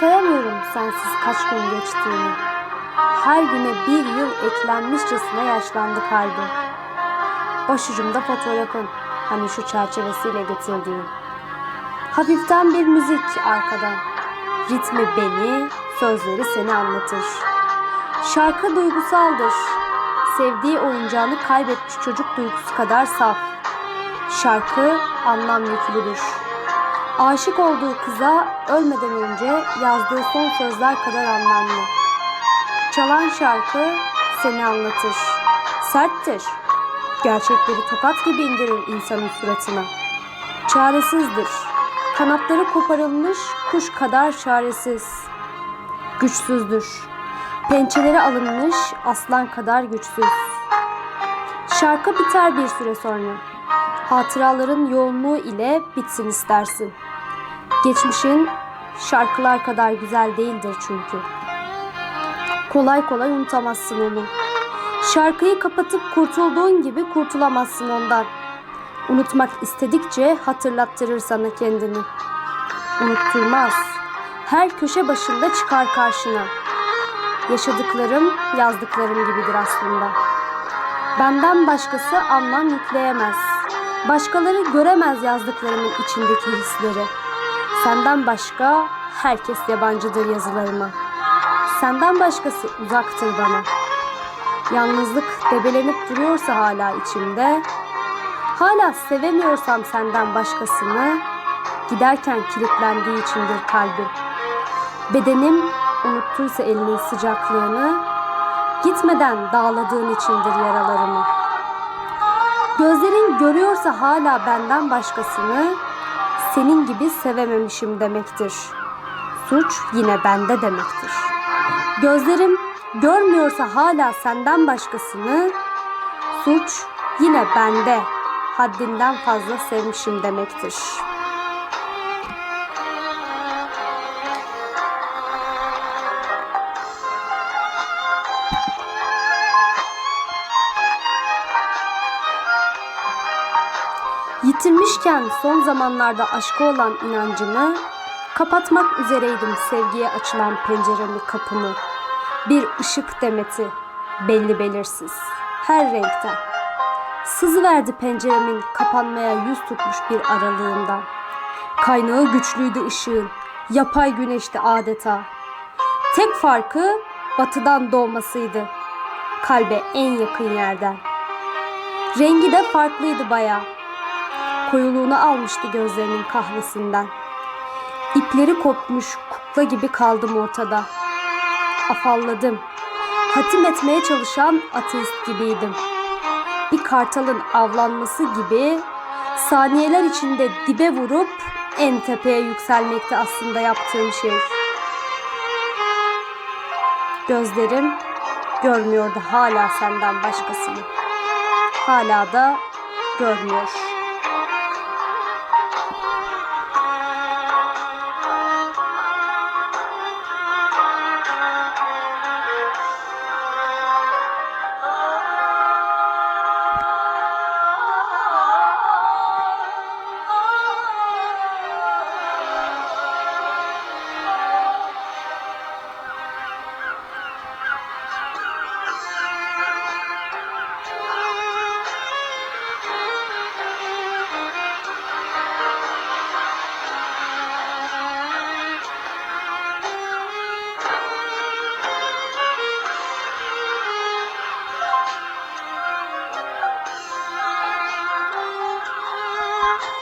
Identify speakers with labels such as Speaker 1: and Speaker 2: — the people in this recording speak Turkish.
Speaker 1: Sayamıyorum sensiz kaç gün geçtiğini. Her güne bir yıl eklenmişçesine yaşlandı kalbi. Başucumda fotoğrafın, hani şu çerçevesiyle getirdiğim. Hafiften bir müzik arkadan. Ritmi beni, sözleri seni anlatır. Şarkı duygusaldır. Sevdiği oyuncağını kaybetmiş çocuk duygusu kadar saf. Şarkı anlam yüklüdür. Aşık olduğu kıza ölmeden önce yazdığı son sözler kadar anlamlı. Çalan şarkı seni anlatır. Serttir. Gerçekleri tokat gibi indirir insanın suratına. Çaresizdir. Kanatları koparılmış kuş kadar çaresiz. Güçsüzdür. Pençeleri alınmış aslan kadar güçsüz. Şarkı biter bir süre sonra. Hatıraların yoğunluğu ile bitsin istersin. Geçmişin şarkılar kadar güzel değildir çünkü. Kolay kolay unutamazsın onu. Şarkıyı kapatıp kurtulduğun gibi kurtulamazsın ondan. Unutmak istedikçe hatırlattırır sana kendini. Unutturmaz. Her köşe başında çıkar karşına. Yaşadıklarım yazdıklarım gibidir aslında. Benden başkası anlam yükleyemez. Başkaları göremez yazdıklarımın içindeki hisleri. Senden başka herkes yabancıdır yazılarıma. Senden başkası uzaktır bana. Yalnızlık debelenip duruyorsa hala içimde, hala sevemiyorsam senden başkasını, giderken kilitlendiği içindir kalbim. Bedenim unuttuysa elinin sıcaklığını, gitmeden dağladığın içindir yaralarımı. Gözlerin görüyorsa hala benden başkasını, senin gibi sevememişim demektir. Suç yine bende demektir. Gözlerim görmüyorsa hala senden başkasını, suç yine bende, haddinden fazla sevmişim demektir. Yitirmişken son zamanlarda aşka olan inancımı, kapatmak üzereydim sevgiye açılan penceremi kapımı. Bir ışık demeti, belli belirsiz, her renkten. Sızı verdi penceremin kapanmaya yüz tutmuş bir aralığından. Kaynağı güçlüydü ışığın, yapay güneşti adeta. Tek farkı batıdan doğmasıydı. Kalbe en yakın yerden. Rengi de farklıydı bayağı koyuluğunu almıştı gözlerinin kahvesinden. İpleri kopmuş kukla gibi kaldım ortada. Afalladım. Hatim etmeye çalışan ateist gibiydim. Bir kartalın avlanması gibi saniyeler içinde dibe vurup en tepeye yükselmekti aslında yaptığım şey. Gözlerim görmüyordu hala senden başkasını. Hala da görmüyor. Bye.